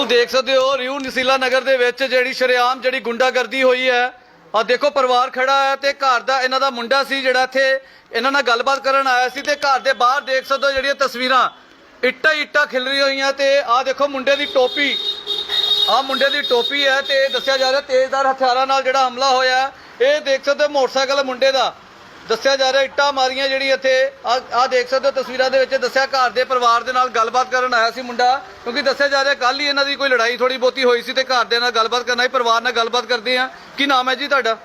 ਤੁਸੀਂ ਦੇਖ ਸਕਦੇ ਹੋ ਰਿਊ ਨਸੀਲਾ ਨਗਰ ਦੇ ਵਿੱਚ ਜਿਹੜੀ ਸ਼ਰੇਆਮ ਜਿਹੜੀ ਗੁੰਡਾਗਰਦੀ ਹੋਈ ਹੈ। ਆ ਦੇਖੋ ਪਰਿਵਾਰ ਖੜਾ ਹੈ ਤੇ ਘਰ ਦਾ ਇਹਨਾਂ ਦਾ ਮੁੰਡਾ ਸੀ ਜਿਹੜਾ ਇੱਥੇ ਇਹਨਾਂ ਨਾਲ ਗੱਲਬਾਤ ਕਰਨ ਆਇਆ ਸੀ ਤੇ ਘਰ ਦੇ ਬਾਹਰ ਦੇਖ ਸਕਦੇ ਹੋ ਜਿਹੜੀਆਂ ਤਸਵੀਰਾਂ। ਇੱਟਾਂ ਹੀ ਇੱਟਾਂ ਖਿਲਰੀ ਹੋਈਆਂ ਤੇ ਆ ਦੇਖੋ ਮੁੰਡੇ ਦੀ ਟੋਪੀ। ਆ ਮੁੰਡੇ ਦੀ ਟੋਪੀ ਹੈ ਤੇ ਦੱਸਿਆ ਜਾ ਰਿਹਾ ਤੇਜ਼ਦਾਰ ਹਥਿਆਰਾਂ ਨਾਲ ਜਿਹੜਾ ਹਮਲਾ ਹੋਇਆ। ਹੈ, ਇਹ ਦੇਖ ਸਕਦੇ ਹੋ ਮੋਟਰਸਾਈਕਲ ਮੁੰਡੇ ਦਾ। ਦੱਸਿਆ ਜਾ ਰਿਹਾ, ਇੱਟਾਂ ਮਾਰੀਆਂ ਜਿਹੜੀ ਇੱਥੇ ਆ ਦੇਖ ਸਕਦੇ ਹੋ ਤਸਵੀਰਾਂ ਦੇ ਵਿੱਚ, ਦੱਸਿਆ ਘਰ ਦੇ ਪਰਿਵਾਰ ਦੇ ਨਾਲ ਗੱਲਬਾਤ ਕਰਨ ਆਇਆ ਸੀ ਮੁੰਡਾ, ਕਿਉਂਕਿ ਦੱਸਿਆ ਜਾ ਰਿਹਾ ਕੱਲ ਹੀ ਇਹਨਾਂ ਦੀ ਕੋਈ ਲੜਾਈ ਥੋੜੀ ਬਹੁਤੀ ਹੋਈ ਸੀ ਤੇ ਘਰ ਦੇ ਨਾਲ ਗੱਲਬਾਤ ਕਰਨਾ ਹੀ ਪਰਿਵਾਰ ਨਾਲ ਗੱਲਬਾਤ ਕਰਦੇ ਆ। ਕੀ ਨਾਮ ਹੈ ਜੀ ਤੁਹਾਡਾ?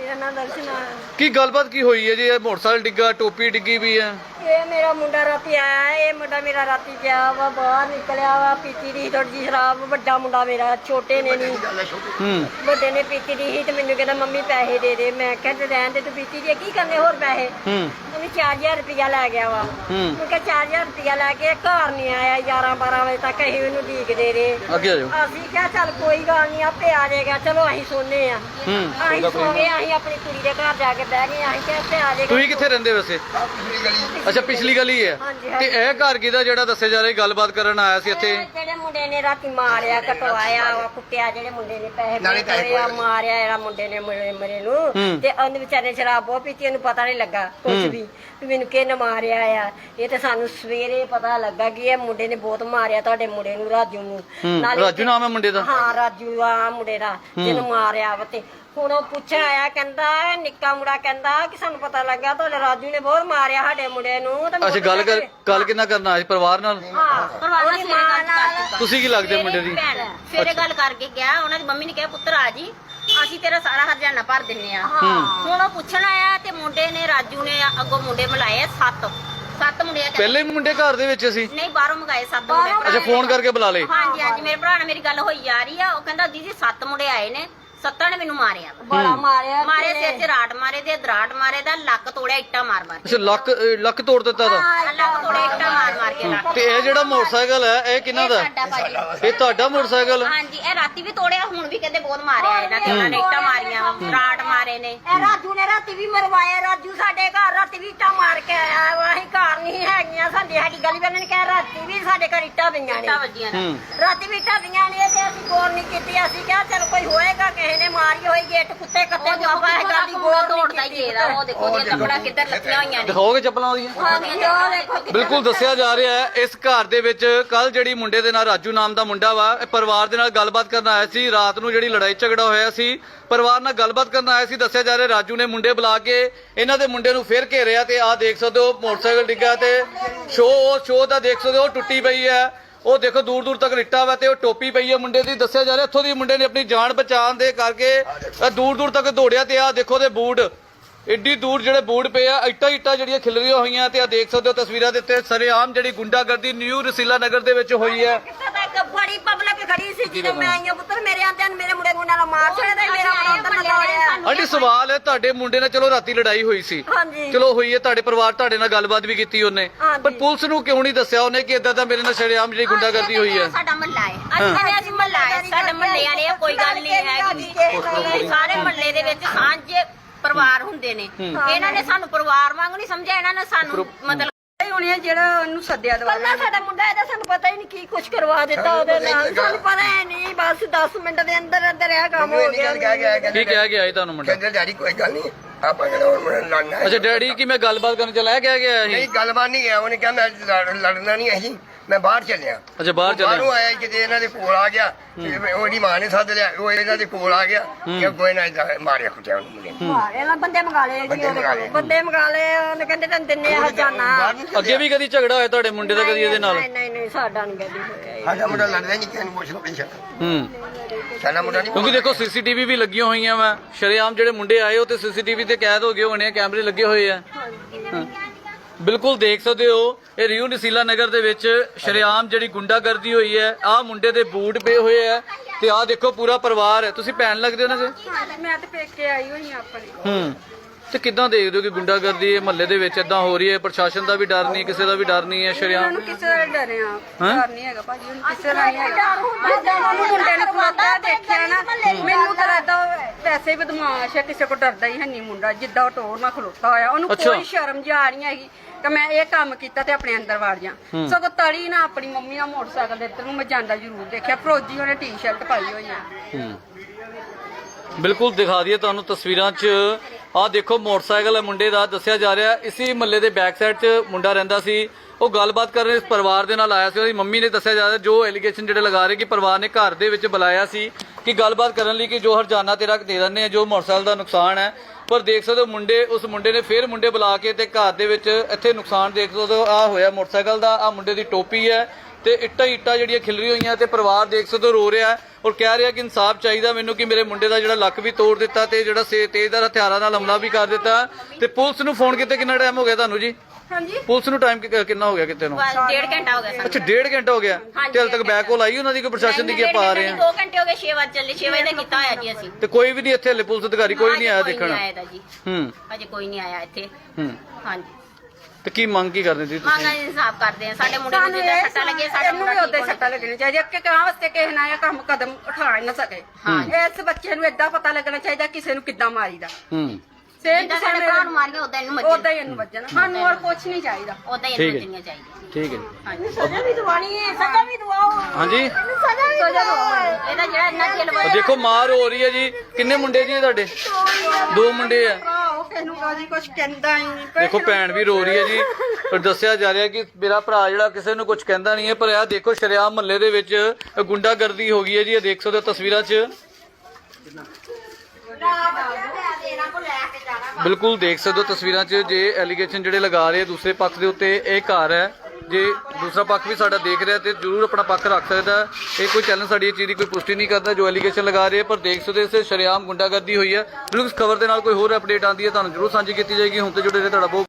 ਮੇਰਾ ਨਾਮ ਦਰਸ਼ਨਾ ਕੀ ਗੱਲਬਾਤ ਕੀ ਹੋਈ ਹੈ ਜੀ? ਇਹ ਮੋਟਰਸਾਈਕਲ ਡਿੱਗਾ ਟੋਪੀ ਡਿੱਗੀ ਵੀ ਹੈ। ਇਹ ਮੇਰਾ ਮੁੰਡਾ ਰਾਤੀ ਆਇਆ ਹੈ, ਇਹ ਮੁੰਡਾ ਮੇਰਾ ਰਾਤੀ ਗਿਆ ਵਾ ਬਾਹਰ ਨਿਕਲਿਆ ਵਾ। ਪੀਤੀ ਦੀ ਥੋੜੀ ਜਿਹੀ ਸ਼ਰਾਬ। ਵੱਡਾ ਮੁੰਡਾ ਮੇਰਾ ਛੋਟੇ ਨੇ ਨਹੀਂ ਹੂੰ। ਵੱਡੇ ਨੇ ਪੀਤੀ ਦੀ ਸੀ ਤੇ ਮੈਨੂੰ ਕਹਿੰਦਾ ਮੰਮੀ ਪੈਸੇ ਦੇ ਦੇ। ਮੈਂ ਕਿਹਾ ਤੇ ਰਹਿਣ ਦੇ ਤੂੰ ਪੀਤੀ ਦੀ ਹੈ, ਕੀ ਕਰਨੇ ਹੋਰ ਪੈਸੇ? ਹੂੰ। ਉਹਨੇ 4000 ਰੁਪਇਆ ਲੈ ਗਿਆ ਵਾ। ਹੂੰ। ਮੈਂ ਕਿਹਾ 4000 ਰੁਪਇਆ ਲੈ ਕੇ ਘਰ ਨਹੀਂ ਆਇਆ 11 12 ਵਜੇ ਤੱਕ ਅਸੀਂ ਉਹਨੂੰ ਡੀਕਦੇ ਰਹੇ। ਅੱਗੇ ਆ ਜਾਓ। ਅਸੀਂ ਕਿਹਾ ਚੱਲ ਕੋਈ ਗੱਲ ਨਹੀਂ ਆਪੇ ਆ ਜਾਏਗਾ। ਚਲੋ ਅਸੀਂ ਸੋਨੇ ਆ ਹੂੰ। ਅਸੀਂ ਸੋ ਗਏ ਅਸੀਂ ਆਪਣੀ ਕੁੜੀ ਦੇ ਘਰ ਜਾ ਕੇ ਬਹਿ ਗਏ ਅਸੀਂ ਕਿਹਾ ਆਪੇ ਆ ਜਾਏਗਾ। ਤੁਸੀਂ ਕਿੱਥੇ ਰਹਿੰਦੇ ਵੈਸੇ? ਅੱਛਾ ਪਿਛਲੀ ਗਲੀ ਹੈ। ਹਾਂਜੀ, ਤੇ ਇਹ ਘਰ ਕਿਹਦਾ ਜਿਹੜਾ ਦੱਸਿਆ ਜਾ ਰਿਹਾ ਗੱਲਬਾਤ ਕਰਨ ਆਇਆ ਸੀ ਇੱਥੇ? ਇਹ ਜਿਹੜੇ ਮੁੰਡੇ ਨੇ ਰਾਤੀ ਮਾਰਿਆ ਕਟਵਾਇਆ ਵਾ ਕੁੱਟਿਆ ਜਿਹੜੇ ਮੁੰਡੇ ਨੇ ਪੈਸੇ ਨਾਲੇ ਪੈਸੇ ਆ, ਮਾਰਿਆ ਜਿਹੜਾ ਮੁੰਡੇ ਨੇ ਮਰੇ ਮਰੇ ਨੂੰ। ਤੇ ਉਹਨੇ ਵਿਚਾਰੇ ਨੇ ਸ਼ਰਾਬ ਬਹੁਤ ਪੀਤੀ ਉਹਨੂੰ ਪਤਾ ਨਹੀਂ ਲੱਗਾ ਕੁਝ ਵੀ ਵੀ ਮੈਨੂੰ ਕਿਹਨੇ ਮਾਰਿਆ ਆ। ਇਹ ਤੇ ਸਾਨੂੰ ਸਵੇਰੇ ਪਤਾ ਲੱਗਾ ਕਿ ਇਹ ਮੁੰਡੇ ਨੇ ਬਹੁਤ ਮਾਰਿਆ ਤੁਹਾਡੇ ਮੁੰਡੇ ਨੂੰ ਰਾਜੂ ਨੂੰ। ਹੂੰ। ਰਾਜੂ ਨਾਮ ਹੈ ਮੁੰਡੇ ਦਾ? ਹਾਂ ਰਾਜੂ ਆ ਮੁੰਡੇ ਦਾ ਜਿਹਨੂੰ ਮਾਰਿਆ ਵਾ ਤੇ ਹੁਣ ਉਹ ਪੁੱਛਣ ਆਇਆ ਕਹਿੰਦਾ ਨਿੱਕਾ ਮੁੰਡਾ ਕਹਿੰਦਾ ਕਿ ਸਾਨੂੰ ਪਤਾ ਲੱਗਾ ਤੁਹਾਡੇ ਰਾਜੂ ਨੇ ਬਹੁਤ ਮਾਰਿਆ ਸਾਡੇ ਮੁੰਡੇ ਨੂੰ ਤੇ ਅੱਛਾ ਗੱਲ ਕਰ ਗੱਲ ਕਿੰਨਾ ਕਰਨਾ ਸੀ ਪਰਿਵਾਰ ਨਾਲ? ਹਾਂ ਪਰਿਵਾਰ ਨਾਲ ਸਵੇਰੇ ਗੱਲ ਕਰ। ਤੁਸੀਂ ਕੀ ਲੱਗਦੇ ਮੁੰਡੇ ਦੀ? ਭੈਣ ਸਵੇਰੇ ਗੱਲ ਕਰਕੇ ਗਿਆ ਉਹਨਾਂ ਦੀ ਮੰਮੀ ਨੇ ਕਿਹਾ ਪੁੱਤਰ ਆ ਜੀ ਅਸੀਂ ਤੇਰਾ ਸਾਰਾ ਹਰਜਾਨਾ ਭਰ ਦਿੰਨੇ ਆ। ਹੁਣ ਉਹ ਪੁੱਛਣ ਆਇਆ ਤੇ ਮੁੰਡੇ ਨੇ ਰਾਜੂ ਨੇ ਅੱਗੋਂ ਮੁੰਡੇ ਮਿਲਾਏ ਸੱਤ। ਸੱਤ ਮੁੰਡੇ ਆ ਕਹਿੰਦੇ- ਪਹਿਲੇ ਵੀ ਮੁੰਡੇ ਘਰ ਦੇ ਵਿੱਚ ਸੀ? ਨਹੀਂ ਬਾਹਰੋਂ ਮੰਗਾਏ ਸੱਤ ਮੁੰਡੇ ਭਰਾ ਅੱਛਾ ਨੇ। ਫੋਨ ਕਰਕੇ ਬੁਲਾ ਲਏ? ਹਾਂਜੀ ਹਾਂਜੀ ਮੇਰੇ ਭਰਾ ਨਾਲ ਮੇਰੀ ਗੱਲ ਹੋਈ ਜਾ ਰਹੀ ਆ ਉਹ ਕਹਿੰਦਾ ਦੀਦੀ ਸੱਤ ਮੁੰਡੇ ਆਏ ਨੇ। ਸੱਤਾਂ ਨੇ ਮੈਨੂੰ ਮਾਰਿਆ। ਬੜਾ ਮਾਰਿਆ ਮਾਰੇ ਸਿਰ 'ਚ ਰਾਟ ਮਾਰੇ ਤੇ ਦਰਾਟ ਮਾਰੇ ਦਾ ਲੱਕ ਤੋੜਿਆ ਇੱਟਾਂ ਮਾਰ ਮਾਰ ਅੱਛਾ ਲੱਕ ਅਹ ਲੱਕ ਤੋੜ ਦਿੱਤਾ ਦਾ ਕੇ ਲੱਕ ਤੋੜਿਆ ਇੱਟਾਂ ਮਾਰ ਮਾਰ ਕੇ ਲੱਕ ਤੇ ਇਹ ਜਿਹੜਾ ਮੋਟਰਸਾਈਕਲ ਹੈ ਇਹ ਕਿਹਨਾਂ ਦਾ? ਸਾਡਾ ਭਾਜੀ। ਇਹ ਤੁਹਾਡਾ ਮੋਟਰਸਾਈਕਲ? ਹਾਂਜੀ ਇਹ ਰਾਤੀ ਵੀ ਤੋੜਿਆ ਹੁਣ ਵੀ ਕਹਿੰਦੇ ਬਹੁਤ ਮਾਰਿਆ ਇਹਨਾਂ ਤੇ ਉਹਨਾਂ ਨੇ ਇੱਟਾਂ ਮਾਰੀਆਂ ਰਾਟ ਮਾਰੇ ਨੇ। ਇਹ ਰਾਜੂ ਨੇ ਰਾਤੀ ਵੀ ਮਰਵਾਇਆ ਰਾਜੂ ਸਾਡੇ ਘਰ ਰਾਤੀ ਵੀ ਇੱਟਾਂ ਮਾਰ ਕੇ ਆਇਆ। ਹੈਗੀਆਂ ਸਾਡੀ ਸਾਡੀ ਗਲੀ ਵਾਲਿਆਂ ਨੇ ਕਿਹਾ ਰਾਤੀ ਵੀ ਸਾਡੇ ਘਰ ਇੱਟਾਂ ਪਈਆਂ ਨੇ। ਇੱਟਾਂ ਵੱਜੀਆਂ ਨੇ। ਹੂੰ। ਰਾਤੀ ਵੀ ਇੱਟਾਂ ਪਈਆਂ ਨੇ ਤੇ ਅਸੀਂ ਗੌਰ ਨਹੀਂ ਕੀਤੀ ਅਸੀਂ ਕਿਹਾ ਚਲ ਕੋਈ ਹੋਏਗਾ ਕਿਸੇ ਨੇ ਮਾਰੀ ਹੋਏਗੀ ਇੱਟ ਕੁੱਤੇ ਉਹ ਨੂੰ ਆਪਾਂ ਇਹ ਗੱਲ ਦੀ ਗੌਰ ਤੋੜਦਾ ਹੀ ਇਹਦਾ ਉਹ ਦੇਖੋ ਉਹਦੀਆਂ ਚੱਪੜਾਂ ਕਿੱਧਰ ਲੱਥੀਆਂ ਹੋਈਆਂ ਨੇ। ਦਿਖਾਓਗੇ ਚੱਪਲਾਂ ਉਹਦੀਆਂ? ਹਾਂਜੀ ਉਹ ਦੇਖੋ ਬਿਲਕੁਲ ਦੱਸਿਆ ਜਾ ਰਿਹਾ ਹੈ ਇਸ ਘਰ ਦੇ ਵਿੱਚ ਕੱਲ ਜਿਹੜੀ ਮੁੰਡੇ ਦੇ ਨਾਲ ਰਾਜੂ ਨਾਮ ਦਾ ਮੁੰਡਾ ਵਾ ਇਹ ਪਰਿਵਾਰ ਦੇ ਨਾਲ ਗੱਲਬਾਤ ਕਰਨ ਆਇਆ ਸੀ ਰਾਤ ਨੂੰ ਜਿਹੜੀ ਲੜਾਈ ਝਗੜਾ ਹੋਇਆ ਸੀ ਪਰਿਵਾਰ ਨਾਲ ਗੱਲਬਾਤ ਕਰਨ ਆਇਆ ਸੀ ਦੱਸਿਆ ਜਾ ਰਿਹਾ ਰਾਜੂ ਨੇ ਮੁੰਡੇ ਬੁਲਾ ਕੇ ਇਹਨਾਂ ਦੇ ਮੁੰਡੇ ਨੂੰ ਫੇਰ ਘੇਰਿਆ ਤੇ ਆਹ ਦੇਖ ਸਕਦੇ ਹੋ ਮੋਟਰਸਾਈਕਲ ਡਿੱਗਾ ਤੇ ਸ਼ੋ ਸ਼ੋ ਦਾ ਦੇਖ ਸਕਦੇ ਹੋ, ਟੁੱਟੀ ਪਈ ਹੈ। ਉਹ ਦੇਖੋ ਦੂਰ ਦੂਰ ਤੱਕ ਲਿੱਟਾ ਵਾ ਤੇ ਉਹ ਟੋਪੀ ਪਈ ਹੈ ਮੁੰਡੇ ਦੀ। ਦੱਸਿਆ ਜਾ ਰਿਹਾ, ਇੱਥੋਂ ਦੀ ਮੁੰਡੇ ਨੇ ਆਪਣੀ ਜਾਨ ਬਚਾਉਣ ਦੇ ਕਰਕੇ ਦੂਰ ਦੂਰ ਤੱਕ ਦੌੜਿਆ ਤੇ ਆਹ ਦੇਖੋ ਦੇ ਬੂਟ। ਏਡੀ ਦੂਰ ਜਿਹੜੇ ਬੂਟ ਪਏ ਆ, ਇੱਟਾਂ ਇੱਟਾਂ ਜਿਹੜੀਆਂ ਖਿਲਰੀਆਂ ਹੋਈਆਂ ਤੇ ਆ ਦੇਖ ਸਕਦੇ ਹੋ ਤਸਵੀਰਾਂ ਦੇ ਉੱਤੇ। ਸਰੇਆਮ ਜਿਹੜੀ ਗੁੰਡਾਗਰਦੀ ਨਿਊ ਰਸੀਲਾ ਨਗਰ ਦੇ ਵਿੱਚ ਹੋਈ ਹੈ। ਕਿੱਥੇ ਤੱਕ ਬੜੀ ਪਬਲਿਕ ਖੜੀ ਸੀ ਜਦੋਂ ਮੈਂ ਆਈਆਂ ਪੁੱਤਰ ਮੇਰੇ ਆਂਦਿਆਂ ਨੇ ਮੇਰੇ ਮੁੰਡੇ ਨੂੰ ਨਾਲ ਮਾਰ ਛੜਿਆ ਤੇ ਮੇਰਾ ਮੁੰਡਾ ਉੱਧਰ ਲੱਗਾ ਹੋਇਆ ਆਂਟੀ ਸਵਾਲ ਹੈ ਤੁਹਾਡੇ ਮੁੰਡੇ ਨਾਲ ਚਲੋ ਰਾਤੀ ਲੜਾਈ ਹੋਈ ਸੀ। ਹਾਂਜੀ। ਚਲੋ ਹੋਈ ਹੈ ਤੁਹਾਡੇ ਪਰਿਵਾਰ ਤੁਹਾਡੇ ਨਾਲ ਗੱਲਬਾਤ ਵੀ ਕੀਤੀ ਉਹਨੇ। ਹਾਂਜੀ। ਪਰ ਪੁਲਿਸ ਨੂੰ ਕਿਉਂ ਨਹੀਂ ਦੱਸਿਆ ਉਹਨੇ ਕਿ ਇਦਾਂ ਦਾ ਮੇਰੇ ਨਾਲ ਸਰੇਆਮ ਜਿਹੜੀ ਗੁੰਡਾਗਰਦੀ ਹੋਈ ਹੈ? ਸਾਡਾ ਮਹੱਲਾ ਹੈ। ਅਸੀਂ ਕਹਿੰਦੇ ਅਸੀਂ ਮਹੱਲਾ ਹੈ ਸਾਡੇ ਮਹੱਲੇ ਵਾਲੇ ਆ, ਕੋਈ ਗੱਲ ਨਹੀਂ ਹੈਗੀ ਸਾਰੇ ਮਹੱਲੇ ਦੇ ਵਿੱਚ ਸਾਂਝੇ ਪਰਿਵਾਰ ਹੁੰਦੇ ਨੇ। ਇਹਨਾਂ ਨੇ ਸਾਨੂੰ ਪਰਿਵਾਰ ਵਾਂਗ ਨਹੀਂ ਸਮਝਿਆ ਇਹਨਾਂ ਨੇ ਸਾਨੂੰ ਮਤਲਬ ਹੁਣੇ ਜਿਹੜਾ ਉਹਨੂੰ ਸੱਦਿਆ ਦਵਾਲਾ ਸਾਡਾ ਮੁੰਡਾ ਇਹਦਾ ਸਾਨੂੰ ਪਤਾ ਹੀ ਨਹੀਂ ਕੀ ਕੁਛ ਕਰਵਾ ਦਿੱਤਾ ਉਹਦੇ ਨਾਲ। ਸਾਨੂੰ ਪਤਾ ਹੀ ਨਹੀਂ ਬਸ 10 ਮਿੰਟ ਦੇ ਅੰਦਰ ਅੰਦਰ ਇਹ ਕੰਮ ਹੋ ਗਿਆ। ਕੀ ਕਹਿ ਗਿਆ ਇਹ ਤੁਹਾਨੂੰ ਮੁੰਡਾ? ਕਹਿੰਦੇ ਡੈਡੀ ਕੋਈ ਗੱਲ ਨਹੀਂ ਆਪਾਂ ਕਿਹੜਾ ਹੁਣ ਮੁੰਡੇ ਨੂੰ ਲੜਨਾ ਹੈ। ਅੱਛਾ ਡੈਡੀ ਕੀ ਮੈਂ ਗੱਲਬਾਤ ਕਰਨ ਚਲਾ ਕਹਿ ਗਿਆ ਨਹੀਂ ਇਹ ਗੱਲਬਾਤ ਨਹੀਂ ਹੈ ਉਹਨੇ ਕਿਹਾ ਮੈਂ ਲੜ- ਲੜਨਾ ਨਹੀਂ ਅਸੀਂ ਮੈਂ ਬਾਹਰ ਚੱਲਿਆ। ਅੱਛਾ ਬਾਹਰ ਬਾਹਰੋਂ ਚੱਲੇ ਆਇਆ ਕਿਤੇ ਇਹਨਾਂ ਦੇ ਕੋਲ ਆ ਗਿਆ। ਤੇ ਉਹਦੀ ਮਾਂ ਨੇ ਸੱਦ ਲਿਆ ਉਹ ਇਹਨਾਂ ਦੇ ਕੋਲ ਆ ਗਿਆ। ਕਿ ਕੋਈ ਨਾ ਏਦਾਂ ਮਾਰਿਆ ਕੁੱਟਿਆ ਉਹਨੂੰ ਮੁੰਡੇ ਨੂੰ। ਇਹਨਾਂ ਬੰਦੇ ਮੰਗਾ ਲਏ ਜੀ ਬੰਦੇ ਉਹਦੇ ਮੰਗਾ ਕੋਲ ਲਏ। ਬੰਦੇ ਮੰਗਾ ਲਏ ਉਹਨੇ ਕਹਿੰਦੇ ਤੈਨੂੰ ਦਿੰਨੇ ਆ ਹਜ਼ਾਨਾ ਅੱਗੇ ਵੀ ਕਦੀ ਝਗੜਾ ਹੋਇਆ ਤੁਹਾਡੇ ਮੁੰਡੇ ਦਾ ਕਦੀ ਇਹਦੇ ਨਾਲ? ਨਹੀਂ ਨਹੀਂ ਨਹੀਂ ਸਾਡਾ ਨਹੀਂ ਕਦੀ ਹੋਇਆ ਇਹ। ਸਾਡਾ ਮੁੰਡਾ ਲੜਦਾ ਨਹੀਂ ਕਿਸੇ ਨੂੰ ਪੁੱਛ ਲਓ ਪਿੱਛੇ ਹੂੰ। ਸਾਡਾ ਮੁੰਡਾ ਨਹੀਂ ਕਿਉਂਕਿ ਦੇਖੋ ਸੀਸੀਟੀਵੀ ਵੀ ਲੱਗੀਆਂ ਹੋਈਆਂ ਵਾ। ਸ਼ਰੇਆਮ ਜਿਹੜੇ ਮੁੰਡੇ ਆਏ ਉਹ ਤੇ ਸੀਸੀਟੀਵੀ ਤੇ ਕੈਦ ਹੋ ਗਏ ਹੋਣੇ ਆ ਕੈਮਰੇ ਲੱਗੇ ਹੋਏ ਆ। ਹਾਂ। ਬਿਲਕੁਲ ਦੇਖ ਸਕਦੇ ਹੋ ਇਹ ਰਿਊ ਨਸੀਲਾ ਨਗਰ ਦੇ ਵਿੱਚ ਸ਼ਰੇਆਮ ਜਿਹੜੀ ਗੁੰਡਾਗਰਦੀ ਹੋਈ ਹੈ ਆਹ ਮੁੰਡੇ ਦੇ ਬੂਟ ਪਏ ਹੋਏ ਆ ਤੇ ਆਹ ਦੇਖੋ ਪੂਰਾ ਪਰਿਵਾਰ ਹੈ। ਤੁਸੀਂ ਭੈਣ ਲੱਗਦੇ ਹੋ ਨਾ ਜੀ? ਮੈਂ ਤੇ ਪੇਕੇ ਆਈ ਹੋਈ ਆ ਆਪਣੀ ਹੂੰ। ਤੇ ਕਿੱਦਾਂ ਦੇਖਦੇ ਹੋ ਕਿ ਗੁੰਡਾਗਰਦੀ ਇਹ ਮਹੱਲੇ ਦੇ ਵਿੱਚ ਇਦਾਂ ਹੋ ਰਹੀ ਹੈ? ਪ੍ਰਸ਼ਾਸਨ ਦਾ ਵੀ ਡਰ ਨਹੀਂ ਕਿਸੇ ਦਾ ਵੀ ਡਰ ਨਹੀਂ ਹੈ ਸ਼ਰਿਆਮ? ਉਹਨੂੰ ਕਿਸੇ ਦਾ ਡਰੇ ਆ? ਡਰ ਨਹੀਂ ਹੈਗਾ ਭਾਜੀ ਉਹਨੂੰ ਕਿਸੇ ਦਾ ਨਹੀਂ ਹੈਗਾ। ਜਿੱਦਾਂ ਉਹਨੂੰ ਮੁੰਡੇ ਨੇ ਖਲੋਤਾ ਦੇਖਿਆ ਨਾ। ਮੈਨੂੰ ਤਾਂ ਲੱਗਦਾ ਉਹ ਵੈਸੇ ਹੀ ਬਦਮਾਸ਼ ਹੈ ਕਿਸੇ ਕੋ ਡਰਦਾ ਹੀ ਹੈ ਨਹੀਂ ਮੁੰਡਾ ਜਿੱਦਾਂ ਉਹ ਟੋਰ ਨਾਲ ਖਲੋਤਾ ਹੋਇਆ। ਉਹਨੂੰ ਅੱਛਾ। ਕੋਈ ਸ਼ਰਮ ਜਾ ਨਹੀਂ ਹੈਗੀ ਕਿ ਮੈਂ ਇਹ ਕੰਮ ਕੀਤਾ ਤੇ ਆਪਣੇ ਅੰਦਰ ਵੜ ਜਾ। ਸਗੋਂ ਤੜੀ ਨਾ ਆਪਣੀ ਮੰਮੀ ਨਾਲ ਮੋਟਰਸਾਈਕਲ ਦੇ ਇੱਧਰ ਨੂੰ ਮੈਂ ਜਾਂਦਾ ਜ਼ਰੂਰ ਦੇਖਿਆ। ਫਰੋਜੀ ਉਹਨੇ ਟੀ-ਸ਼ਰਟ ਪਾਈ ਹੋਈ ਆ। ਬਿਲਕੁਲ ਦਿਖਾ ਦਈਏ ਤੁਹਾਨੂੰ ਤਸਵੀਰਾਂ 'ਚ। ਆਹ ਦੇਖੋ, ਮੋਟਰਸਾਈਕਲ ਹੈ ਮੁੰਡੇ ਦਾ, ਦੱਸਿਆ ਜਾ ਰਿਹਾ, ਇਸੇ ਮਹੱਲੇ ਦੇ ਬੈਕ ਸਾਈਡ 'ਚ ਮੁੰਡਾ ਰਹਿੰਦਾ ਸੀ। ਉਹ ਗੱਲਬਾਤ ਕਰਨ ਇਸ ਪਰਿਵਾਰ ਦੇ ਨਾਲ ਆਇਆ ਸੀ, ਉਹਦੀ ਮੰਮੀ ਨੇ ਦੱਸਿਆ ਜਾ ਰਿਹਾ, ਜੋ ਐਲੀਗੇਸ਼ਨ ਜਿਹੜੇ ਲਗਾ ਰਹੇ ਕਿ ਪਰਿਵਾਰ ਨੇ ਘਰ ਦੇ ਵਿੱਚ ਬੁਲਾਇਆ ਸੀ, ਕਿ ਗੱਲਬਾਤ ਕਰਨ ਲਈ ਕਿ ਜੋ ਹਰਜਾਨਾ ਤੇਰਾ ਦੇ ਦਿੰਦੇ ਆ, ਜੋ ਮੋਟਰਸਾਈਕਲ ਦਾ ਨੁਕਸਾਨ ਹੈ। ਪਰ ਦੇਖ ਸਕਦੇ ਹੋ, ਮੁੰਡੇ, ਉਸ ਮੁੰਡੇ ਨੇ ਫੇਰ ਮੁੰਡੇ ਬੁਲਾ ਕੇ ਤੇ ਘਰ ਦੇ ਵਿੱਚ ਇੱਥੇ ਨੁਕਸਾਨ ਦੇਖ ਸਕਦੇ ਹੋ ਆ ਹੋਇਆ ਮੋਟਰਸਾਈਕਲ ਦਾ ਆ ਮੁੰਡੇ ਦੀ ਟੋਪੀ ਹੈ ਤੇ ਇੱਟਾਂ ਇੱਟਾਂ ਜਿਹੜੀਆਂ ਖਿਲਰੀ ਹੋਈਆਂ ਤੇ ਪਰਿਵਾਰ ਦੇਖ ਸਕਦੇ ਹੋ ਰੋ ਰਿਹਾ ਔਰ ਕਹਿ ਰਿਹਾ ਕਿ ਇਨਸਾਫ ਚਾਹੀਦਾ ਮੈਨੂੰ ਕਿ ਮੇਰੇ ਮੁੰਡੇ ਦਾ ਜਿਹੜਾ ਲੱਕ ਵੀ ਤੋੜ ਦਿੱਤਾ ਤੇ ਜਿਹੜਾ ਸੇ ਤੇਜ਼ਦਾਰ ਹਥਿਆਰਾਂ ਨਾਲ ਹਮਲਾ ਵੀ ਕਰ ਦਿੱਤਾ ਤੇ ਪੁਲਿਸ ਨੂੰ ਫੋਨ ਕੀਤੇ ਕਿੰਨਾ ਟਾਈਮ ਹੋ ਗਿਆ ਤੁਹਾਨੂੰ ਜੀ? ਹਾਂਜੀ। ਪੁਲਿਸ ਨੂੰ ਟਾਈਮ ਕਿੰਨਾ ਹੋ ਗਿਆ ਕਿਤੇ ਨੂੰ? ਬਸ ਡੇਢ ਘੰਟਾ ਹੋ ਗਿਆ ਸਾਨੂੰ। ਅੱਛਾ ਡੇਢ ਘੰਟਾ ਹੋ ਗਿਆ? ਹਾਂਜੀ, ਤੇ ਹਾਲੇ ਤੱਕ ਬੈਕ ਕਾਲ ਆਈ ਉਹਨਾਂ ਦੀ ਕੋਈ ਪ੍ਰਸ਼ਾਸਨ ਦੀ ਕੀ ਡੇਢ ਪਾ ਘੰਟੇ ਰਹੇ ਆ? ਦੋ ਘੰਟੇ ਹੋ ਗਏ 6 ਵਜੇ ਚੱਲੇ 6 ਵਜੇ ਦਾ ਕੀਤਾ ਹੋਇਆ ਜੀ ਅਸੀਂ। ਤੇ ਕੋਈ ਵੀ ਨਹੀਂ ਇੱਥੇ ਹਲੇ ਪੁਲਿਸ ਅਧਿਕਾਰੀ ਕੋਈ ਨਹੀਂ ਆਇਆ ਹਾਂਜੀ, ਦੇਖਣ। ਨਹੀਂ ਆਇਆ ਤਾਂ ਜੀ। ਹੂੰ। ਅਜੇ ਕੋਈ ਨਹੀਂ ਆਇਆ ਇੱਥੇ। ਹੂੰ। ਹਾਂਜੀ। ਤੇ ਕੀ ਮੰਗ ਕੀ ਕਰਦੇ ਸੀ ਤੁਸੀਂ? ਮੰਗਾਂ ਇਨਸਾਫ ਕਰਦੇ ਆ ਸਾਡੇ ਮੁੰਡੇ ਨੂੰ ਜਿੱਦਾਂ ਸੱਟਾਂ ਲੱਗੀਆਂ ਸਾਡਾ ਇਹਨੂੰ ਵੀ ਮੁੰਡਾ ਉਦਾਂ ਠੀਕ ਹੀ ਸੱਟਾਂ ਲੱਗਣੀਆਂ ਚਾਹੀਦੀਆਂ ਕਿ ਕਾਂ ਵਾਸਤੇ ਕਿਸੇ ਨਾਲ ਇਹ ਕੰਮ ਕਦਮ ਉਠਾ ਹੀ ਨਾ ਸਕੇ? ਇਸ ਬੱਚੇ ਨੂੰ ਏਦਾਂ ਪਤਾ ਲੱਗਣਾ ਚਾਹੀਦਾ ਕਿਸੇ ਨੂੰ ਕਿੱਦਾਂ ਮਾਰੀਦਾ। ਹੂੰ। ਸੇਮ ਜਿੱਦਾਂ ਸਾਡੇ ਭਰਾ ਨੂੰ ਮਾਰੀਆਂ ਉਦਾਂ ਇਹਨੂੰ ਉਦਾਂ ਮੱਜਣ ਹੀ ਇਹਨੂੰ ਵੱਜਣਾ। ਸਾਨੂੰ ਹੋਰ ਕੁਝ ਨਹੀਂ ਚਾਹੀਦਾ। ਉਦਾਂ ਹੀ ਠੀਕ ਇਹਨੂੰ ਹੈ। ਮੱਜਣੀਆਂ ਚਾਹੀਦੀਆਂ। ਠੀਕ ਹੈ ਜੀ। ਹਾਂਜੀ। ਸਜ਼ਾ ਵੀ ਦਵਾਣੀ ਹੈ ਸਜ਼ਾ ਵੀ ਦਵਾਓ। ਹਾਂਜੀ। ਸਜ਼ਾ ਵੀ ਦਵਾਓ। ਇਹਦਾ ਜਿਹੜਾ ਇੰਨਾ ਦਿਲ ਉਹ ਦੇਖੋ ਮਾਰ ਹੋ ਰਹੀ ਹੈ ਜੀ। ਕਿੰਨੇ ਮੁੰਡੇ ਜੀ ਇਹ ਤੁਹਾਡੇ? ਦੋ ਮੁੰਡੇ ਆ। ਕਿਸੇ ਨੂੰ ਕਾਜੀ ਕੁਝ ਕਹਿੰਦਾ ਹੀ ਨਹੀਂ ਦੇਖੋ ਭੈਣ ਵੀ ਰੋ ਰਹੀ ਹੈ ਜੀ। ਪਰ ਦੱਸਿਆ ਜਾ ਰਿਹਾ ਕਿ ਮੇਰਾ ਭਰਾ ਜਿਹੜਾ ਕਿਸੇ ਨੂੰ ਕੁਝ ਕਹਿੰਦਾ ਨਹੀਂ ਹੈ ਪਰ ਇਹ ਦੇਖੋ ਸ਼ਰਿਆਮ ਮਹੱਲੇ ਦੇ ਵਿੱਚ ਗੁੰਡਾਗਰਦੀ ਹੋ ਗਈ ਹੈ ਜੀ ਇਹ ਦੇਖ ਸਕਦੇ ਹੋ ਤਸਵੀਰਾਂ 'ਚ। ਬਿਲਕੁਲ ਦੇਖ ਸਕਦੇ ਹੋ ਤਸਵੀਰਾਂ 'ਚ ਜੇ ਐਲੀਗੇਸ਼ਨ ਜਿਹੜੇ ਲਗਾ ਰਹੇ ਦੂਸਰੇ ਪੱਖ ਦੇ ਉੱਤੇ ਇਹ ਘਰ ਹੈ। ਜੇ ਦੂਸਰਾ ਪੱਖ ਵੀ ਸਾਡਾ ਦੇਖ ਰਿਹਾ ਤੇ ਜਰੂਰ ਆਪਣਾ ਪੱਖ ਰੱਖ ਸਕਦਾ ਇਹ ਕੋਈ ਚੈਨਲ ਸਾਡੀ ਇਹ ਚੀਜ਼ ਦੀ ਕੋਈ ਪੁਸ਼ਟੀ ਨਹੀਂ ਕਰਦਾ, ਜੋ ਐਲੀਗੇਸ਼ਨ ਲਗਾ ਰਹੇ ਪਰ ਦੇਖ ਸਕਦੇ ਹੋ ਸ਼ਰਿਆਮ ਗੁੰਡਾਗਰਦੀ ਹੋਈ ਹੈ। ਬਿਲਕੁਲ ਇਸ ਖਬਰ ਦੇ ਨਾਲ ਕੋਈ ਹੋਰ ਅਪਡੇਟ ਆਉਂਦੀ ਹੈ, ਤੁਹਾਨੂੰ ਜਰੂਰ ਸਾਂਝੀ ਕੀਤੀ ਜਾਏਗੀ। ਹੁਣ ਤੇ ਜੁੜੇ ਰਹੇ ਤੁਹਾਡਾ ਬਹੁਤ